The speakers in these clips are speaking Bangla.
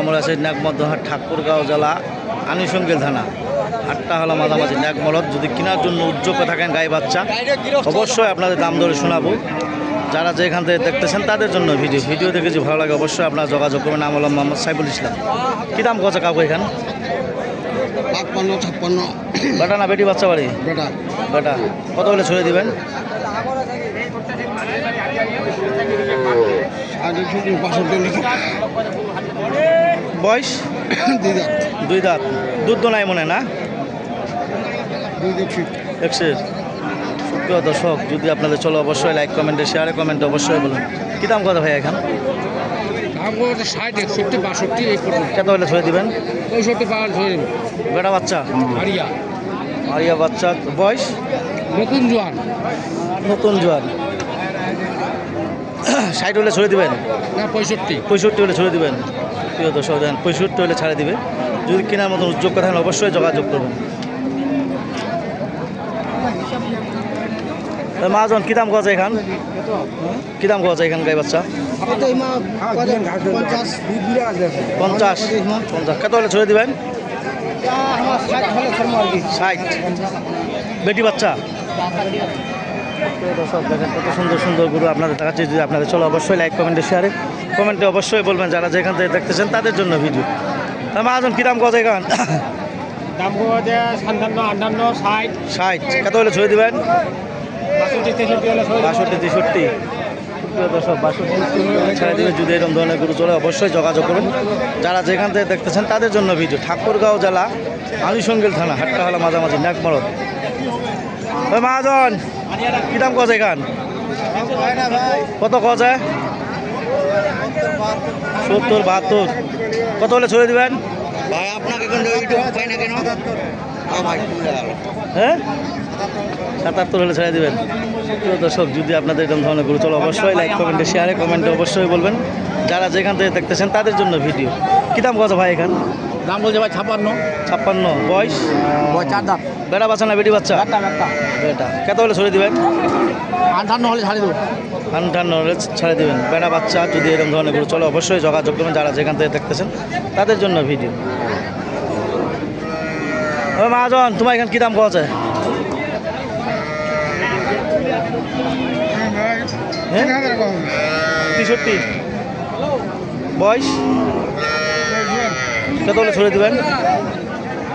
আমরা আছি নাগমধ্যহাট ঠাকুরগাঁও জেলা আনিসঙ্গেল থানা। হাটটা হলো মাঝামাঝি নাগমরদ যদি কেনার জন্য উদ্যোগ থাকেন গাই বাচ্চা অবশ্যই আপনাদের দাম দরে শোনাবো। যারা যেখান থেকে দেখতেছেন তাদের জন্য ভিডিও। ভিডিও দেখে যদি ভালো লাগে অবশ্যই আপনারা যোগাযোগ করবেন। নাম হলো মোহাম্মদ সাইফুল ইসলাম। কী দাম কছে কাকু এখান? ছাপ্পান্ন। বেটা না বেটি বাচ্চা বাড়ি? বেটা। বেটা। কত হলে ছড়িয়ে দিবেন? সাড়ে ছুটি বাষট্টি লিখে বয়স? দুই দাঁত। দুধ তো নাই মনে না? দুই দেখছি একশো। সুপ্রিয় দর্শক যদি আপনাদের চলো অবশ্যই লাইক কমেন্টে শেয়ারে কমেন্টে অবশ্যই বলুন। কী দাম কত ভাই এখন? কত? হলে ছড়িয়ে দিবেন? বেটা বাচ্চা? আরিয়া বাচ্চা। বয়স? নতুন জোয়ান। নতুন জোয়ান। ষাট হলে ছড়িয়ে দেবেন? না পঁয়ষট্টি। পঁয়ষট্টি হলে ছড়িয়ে দেবেন। প্রিয় দর্শক দেন পঁয়ষট্টি হলে ছাড়ে দিবে। যদি কেনার মতন উদ্যোগ থাকেন অবশ্যই যোগাযোগ করবেন। তা মহাজন কী দাম কছে এখান? কী দাম কছে এখান গাই বাচ্চা? পঞ্চাশ। পঞ্চাশ। কত হলে ছড়িয়ে দিবেন? ষাট। বেটি বাচ্চা? দর্শক দেখেন কত সুন্দর সুন্দর গুরু আপনাদের দেখাচ্ছে। যদি আপনাদের চলো অবশ্যই লাইক কমেন্টে শেয়ারে কমেন্টে অবশ্যই বলবেন যারা যেখান থেকে দেখতেছেন তাদের জন্য ভিডিও মহাজন কী দাম কছে এখান? দাম সাতান্ন আটান্ন ষাট। ষাট কত হলে ছড়িয়ে দিবেন? বাষট্টি তেষট্টি বাষট্টি দর্শক ছেড়ে দেবে যদি এরকম ধরনের গরু চলে অবশ্যই যোগাযোগ করবেন যারা যেখান থেকে দেখতেছেন তাদের জন্য ভিডিও ঠাকুরগাঁও জেলা আলিসঙ্গিল থানা হাটটা হলো মাঝামাঝি নাকমরদ ওই মহাজন কী দাম কছে এখান কত কছে সত্তর বাহাত্তর কত হলে ছড়িয়ে দিবেন? ভাই আপনাকে হ্যাঁ সাতাত্তর হলে ছেড়ে দেবেন। প্রিয় দর্শক যদি আপনাদের এরকম ধরনের গুরু চলো অবশ্যই লাইক কমেন্টে শেয়ারে কমেন্টে অবশ্যই বলবেন। যারা যেখান থেকে দেখতেছেন তাদের জন্য ভিডিও কী দাম কত ভাই এখান? দাম বলছে ভাই ছাপান্ন ছাপ্পান্ন। বয়স? চার দাম বেটা বাচ্চা না বেটি বাচ্চা? বেটা কত হলে ছড়িয়ে দিবেন? আটান্ন হলে ছাড়ি দেবো। আটান্ন হলে ছেড়ে দেবেন। বেটা বাচ্চা যদি এরকম ধরনের গুরু চলো অবশ্যই যোগাযোগ করবেন যারা যেখান থেকে দেখতেছেন তাদের জন্য ভিডিও ও মহাজন তোমার এখানে কী দাম পাওয়া যায় হ্যাঁ? তেষট্টি। বয়স? কত হলে ছড়িয়ে দেবেন?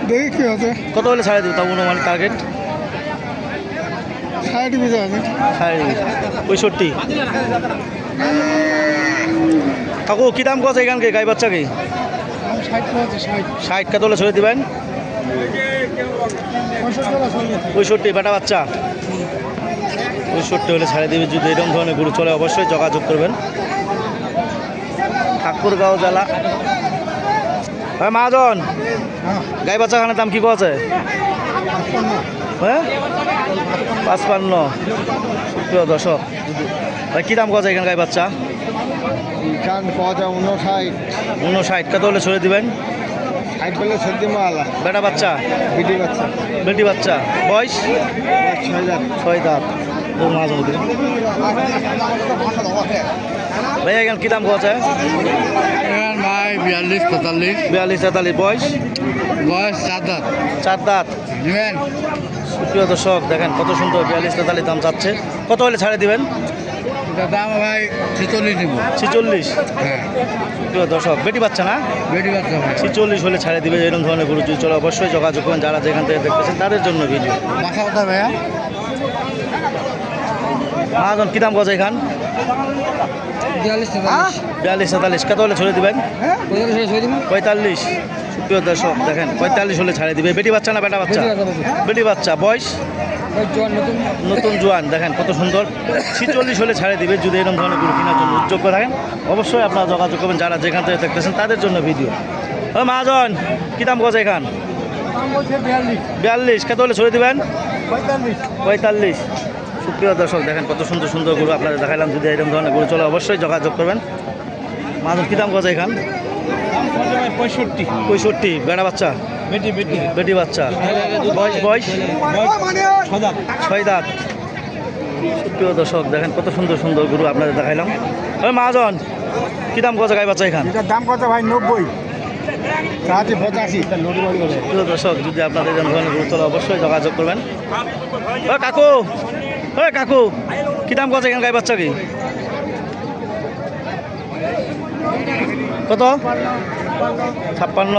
দেখি কি হচ্ছে কত হলে ছাড়িয়ে দেবেন তাও অনুমানিক টার্গেট বিঘা আছে। পঁয়ষট্টি? কাকু কী দাম কছে এখানকে গাই বাচ্চাকে? ষাট কত হলে ছড়িয়ে দেবেন? পঁয়ষট্টি বেটা বাচ্চা? পঁয়ষট্টি হলে ছাড়িয়ে দেবে যদি এরকম ধরনের গরু চলে অবশ্যই যোগাযোগ করবেন। ঠাকুরগাঁও জেলা হ্যাঁ মহাজন হ্যাঁ গাই বাচ্চা খানের দাম কি কছে হ্যাঁ পাঁচপান্ন। প্রিয় দর্শক ভাই কী দাম কছে এখানে গাই বাচ্চা? কান উনষাট উনষাট কত হলে দিবেন? ষাট বলে সর্দি মালা বেটা বাচ্চা? বিডি বাচ্চা। বেটি বাচ্চা। বয়স? ছয় হাজার ছয় দাঁত। ও ভাই এখানে কী দাম কছে বিয়াল্লিশ তেতাল্লিশ বিয়াল্লিশ তেতাল্লিশ বয়স? বয়স চার দাঁত। চার দাঁত। নেবেন প্রিয় দর্শক দেখেন কত সুন্দর বিয়াল্লিশ তেতাল্লিশ দাম চাচ্ছে। কত হলে ছাড়ে দিবেন? দাম ভাই ছেচল্লিশ নেব ছিচল্লিশ? হ্যাঁ। প্রিয় দর্শক বেটি বাচ্চা না? বাচ্চা ভাই। হলে ছাড়ে দিবে এরকম ধরনের গরু চলে অবশ্যই যোগাযোগ যারা যেখান থেকে দেখতেছেন তাদের জন্য ভিডিও মাথা কথা ভাইয়া? মহাজন কী দাম গজা এখান বিয়াল্লিশ তেতাল্লিশ। কত হলে ছড়ে দিবেন? হ্যাঁ? পঁয়তাল্লিশ সুপ্রিয় দর্শক দেখেন পঁয়তাল্লিশ হলে ছাড়ে দিবে। বেটি বাচ্চা না বেটা বাচ্চা? বেটি বাচ্চা বয়স? নতুন। নতুন জোয়ান দেখেন কত সুন্দর। ছিচল্লিশ হলে ছাড়ে দিবে যদি এরকম ধরনের গরু কেনার জন্য উদ্যোগ থাকেন। অবশ্যই আপনারা যোগাযোগ করবেন যারা যেখান থেকে দেখতেছেন তাদের জন্য ভিডিও। ও মহাজন কী দাম গজা এখান? বিয়াল্লিশ। বিয়াল্লিশ কত হলে ছড়ে দিবেন? পঁয়তাল্লিশ। পঁয়তাল্লিশ। সুপ্রিয় দর্শক দেখেন কত সুন্দর সুন্দর গরু আপনাদের দেখাইলাম। যদি এরকম ধরনের গরু চলে অবশ্যই যোগাযোগ করবেন। মহাজন কী দাম গজা এখান? পঁয়ষট্টি। পঁয়ষট্টি বেড়া বাচ্চা? বেটি বেটি। বেটি বাচ্চা? বয়স বয়স? ছয় দাঁত। সুপ্রিয় দর্শক দেখেন কত সুন্দর সুন্দর গরু আপনাদের দেখাইলাম। ওই মহাজন কি দাম কত গাই বাচ্চা এখান? দাম কত ভাই? নব্বই। দর্শক যদি আপনাদের ধরনের গুরুত্ব অবশ্যই যোগাযোগ করবেন। ও কাকু ও কাকু কি দাম কত এখানে গাই বাচ্চা কি? কত? ছাপ্পান্ন।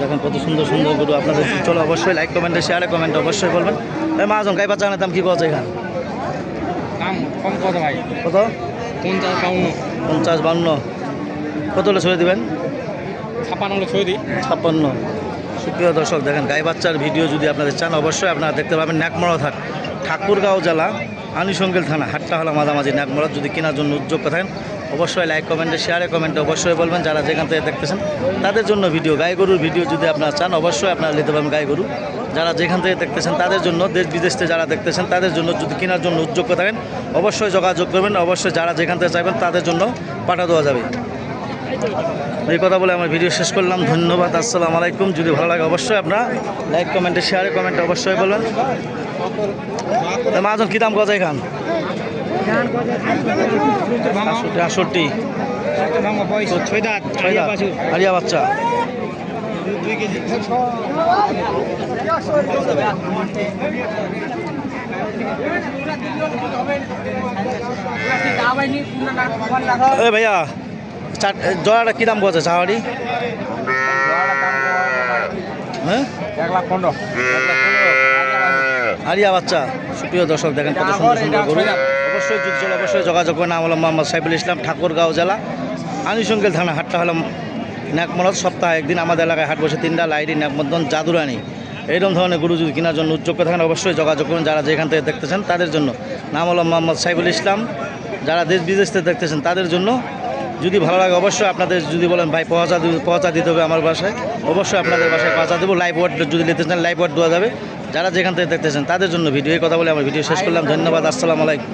দেখেন কত সুন্দর সুন্দর গরু আপনাদের চলো। অবশ্যই লাইক কমেন্টে শেয়ারে কমেন্টে অবশ্যই বলবেন। এই মাজন গাই বাচ্চা দাম কি কত এখানে? কম কত ভাই? কত? পঞ্চাশ বাউন্ন। পঞ্চাশ বান্ন কত হলে ছড়ে দেবেন? হলে ছয় দিই। ছাপ্পান্ন। সুপ্রিয় দর্শক, দেখেন গাই বাচ্চার ভিডিও যদি আপনাদের চান, অবশ্যই আপনারা দেখতে পাবেন ন্যাকমরা থাক, ঠাকুরগাঁও জেলা, আনিসঙ্গেল থানা হাট্টা হলা মাঝামাঝি ন্যাকমরা যদি কেনার জন্য উদ্যোগ থাকেন, অবশ্যই লাইক কমেন্টে শেয়ারে কমেন্টে অবশ্যই বলবেন। যারা যেখান থেকে দেখতেছেন, তাদের জন্য ভিডিও, গাই গরুর ভিডিও যদি আপনারা চান, অবশ্যই আপনারা নিতে পারবেন গাই গরু। যারা যেখান থেকে দেখতেছেন, তাদের জন্য, দেশ বিদেশ থেকে যারা দেখতেছেন, তাদের জন্য যদি কেনার জন্য উদ্যোগ থাকেন, অবশ্যই যোগাযোগ করবেন। অবশ্যই যারা যেখান থেকে চাইবেন, তাদের জন্য পাঠা দেওয়া যাবে। এই কথা বলে আমার ভিডিও শেষ করলাম। ধন্যবাদ, আসসালামু আলাইকুম। যদি ভালো লাগে অবশ্যই আপনারা লাইক কমেন্টে শেয়ারে কমেন্টে অবশ্যই বলবেন। মাজন কী দাম গজাই খান? বাচ্চা। ভাইয়া জোড়াটা কী দাম গজে চাওয়ারি হ্যাঁ? এক লাখ পনেরো। আরিয়া বাচ্চা। সুপ্রিয় দর্শক দেখেন কত সুন্দর সুন্দর গরু। অবশ্যই চলে অবশ্যই যোগাযোগ করেন। আমলাম মোহাম্মদ সাইফুল ইসলাম ঠাকুরগাঁও জেলা। আনিসঙ্গেল থানা হাটটা হলাম ন্যাকমরত সপ্তাহে একদিন আমাদের এলাকায় হাট বসে তিনটা লাইটি ন্যাকমদন জাদুরানি। এইরকম ধরনের গরু যদি কেনার জন্য উদ্যোগ থাকেন অবশ্যই যোগাযোগ করুন। যারা যেখান থেকে দেখতেছেন তাদের জন্য। নাম হলো মোহাম্মদ সাইফুল ইসলাম। যারা দেশ বিদেশ থেকে দেখতেছেন তাদের জন্য যদি ভালো লাগে অবশ্যই আপনাদের যদি বলেন, ভাই, পচা পচা দিতে হবে আমার বাসায়, অবশ্যই আপনাদের বাসায় পচা দেবো। লাইভ ওয়ার্ড যদি নিতে চান লাইভ ওয়ার্ড দেওয়া যাবে। যারা যেখান থেকে দেখতে চান তাদের জন্য ভিডিও এই কথা বলে আমার ভিডিও শেষ করলাম। ধন্যবাদ, আসসালামু আলাইকুম।